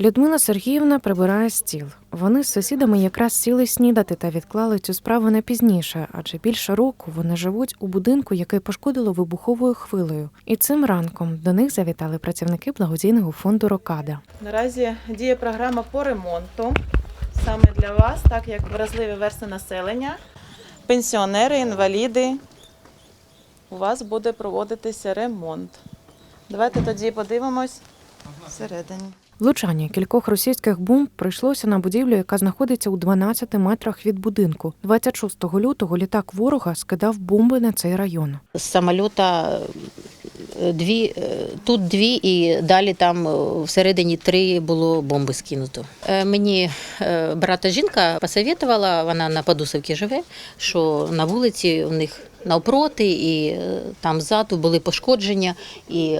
Людмила Сергіївна прибирає стіл. Вони з сусідами якраз сіли снідати та відклали цю справу на пізніше, адже більше року вони живуть у будинку, який пошкодило вибуховою хвилею. І цим ранком до них завітали працівники благодійного фонду Рокада. Наразі діє програма по ремонту саме для вас, так як вразливі верстви населення, пенсіонери, інваліди. У вас буде проводитися ремонт. Давайте тоді подивимось всередині. Влучання кількох російських бомб прийшлося на будівлю, яка знаходиться у 12 метрах від будинку. 26 лютого літак ворога скидав бомби на цей район. з самоліта дві, е, тут дві і далі там е, всередині три було бомби скинуто. Е, Мені брата жінка посоветувала, вона на Подусовці живе, що на вулиці у них навпроти і там ззаду були пошкодження. І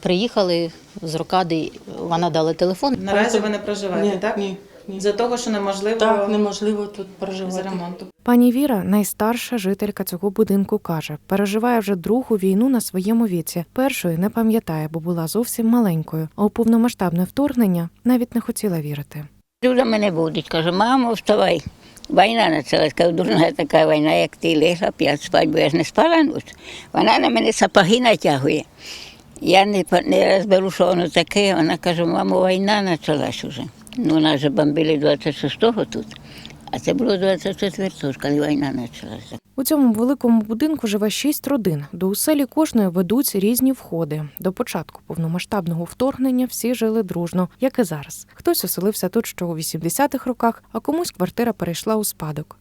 приїхали з рокади, вона дала телефон. Наразі ви не проживаєте, ні, так? Ні, ні. За того, що неможливо Так, неможливо тут за проживати. ремонту. Пані Віра, найстарша жителька цього будинку, каже, переживає вже другу війну на своєму віці. Першої не пам'ятає, бо була зовсім маленькою, а у повномасштабне вторгнення навіть не хотіла вірити. Люда мене будить, каже, мамо, вставай. Війна почалась, кажу, дурна така війна, як ти легла п'ять спать, бо я ж не спала ніч. Вона на мене сапоги натягує. Я не, не розберу, що воно таке. Вона каже, мамо, війна почалась уже. Ну, нас же бомбили 26-го тут, а це було 24-го, коли війна почалася. У цьому великому будинку живе шість родин. До оселі кожної ведуть різні входи. До початку повномасштабного вторгнення всі жили дружно, як і зараз. Хтось оселився тут ще у 80-х роках, а комусь квартира перейшла у спадок.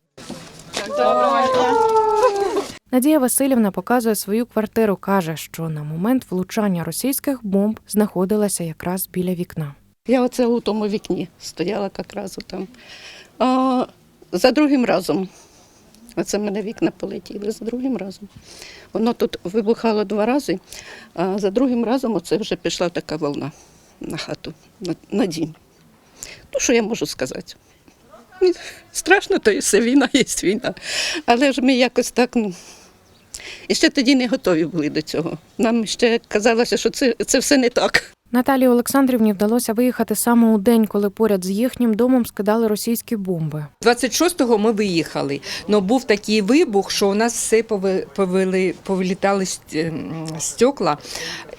Надія Васильівна показує свою квартиру. каже, що на момент влучання російських бомб знаходилася якраз біля вікна. Я оце у тому вікні стояла якраз там. А, за другим разом. Оце в мене вікна полетіли за другим разом. Воно тут вибухало два рази, а за другим разом оце вже пішла така волна на хату, на, на дім. Ну, що я можу сказати? Страшно, то і все війна є війна. Але ж ми якось так. Ну, і ще тоді не готові були до цього. Нам ще казалося, що це, це все не так. Наталії Олександрівні вдалося виїхати саме у день, коли поряд з їхнім домом скидали російські бомби. 26-го ми виїхали, але був такий вибух, що у нас все повели, повилітали ст- стекла.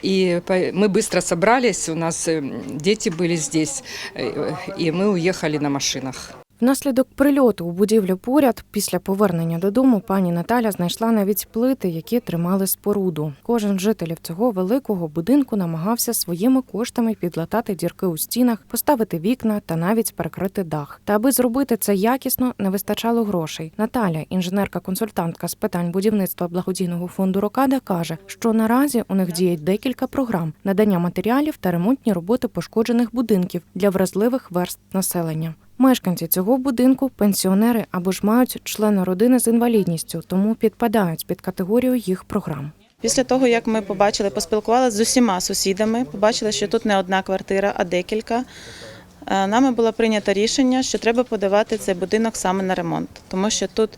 І ми швидко зібралися, у нас діти були здесь, е, і ми уїхали на машинах. Внаслідок прильоту у будівлю поряд, після повернення додому, пані Наталя знайшла навіть плити, які тримали споруду. Кожен жителів цього великого будинку намагався своїми коштами підлатати дірки у стінах, поставити вікна та навіть перекрити дах. Та аби зробити це якісно, не вистачало грошей. Наталя, інженерка-консультантка з питань будівництва благодійного фонду Рокада, каже, що наразі у них діють декілька програм надання матеріалів та ремонтні роботи пошкоджених будинків для вразливих верств населення. Мешканці цього будинку пенсіонери або ж мають члени родини з інвалідністю, тому підпадають під категорію їх програм. Після того, як ми побачили, поспілкувалися з усіма сусідами, побачили, що тут не одна квартира, а декілька. Е, Нами було прийнято рішення, що треба подавати цей будинок саме на ремонт, тому що тут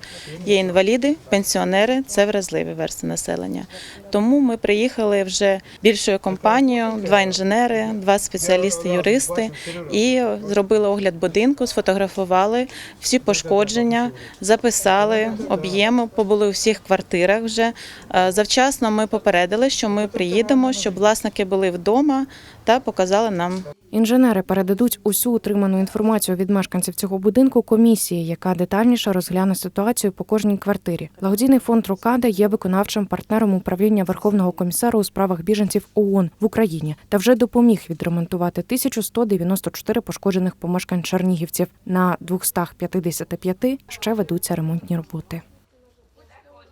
є інваліди, пенсіонери, це вразливі верстви населення. Тому ми приїхали вже більшою компанією, два інженери, два спеціалісти-юристи, і зробили огляд будинку, сфотографували всі пошкодження, записали об'єми, побули у всіх квартирах вже. Е, Завчасно ми попередили, що ми приїдемо, щоб власники були вдома та показали нам Інженери передадуть усю отриману інформацію від мешканців цього будинку комісії, яка детальніше розгляне ситуацію по кожній квартирі. Благодійний фонд Рокада є виконавчим партнером управління Верховного комісару у справах біженців ООН в Україні та вже допоміг відремонтувати 1194 пошкоджених помешкань чернігівців. На 255 ще ведуться ремонтні роботи.